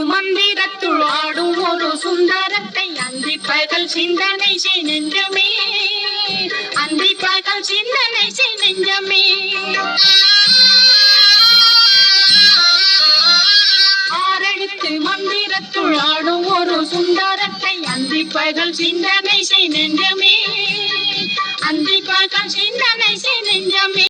திருமந்திரத்துள் ஆடும் ஒரு சுந்தரத்தை அந்தி பகல் சிந்தனை செய் நெஞ்சமே. அந்தி பகல் சிந்தனை செய் நெஞ்சமே. ஆரடித்து மந்திரத்துள் ஆடும் ஒரு சுந்தரத்தை அந்தி பகல் சிந்தனை செய் நெஞ்சமே. அந்தி பகல் சிந்தனை செய் நெஞ்சமே.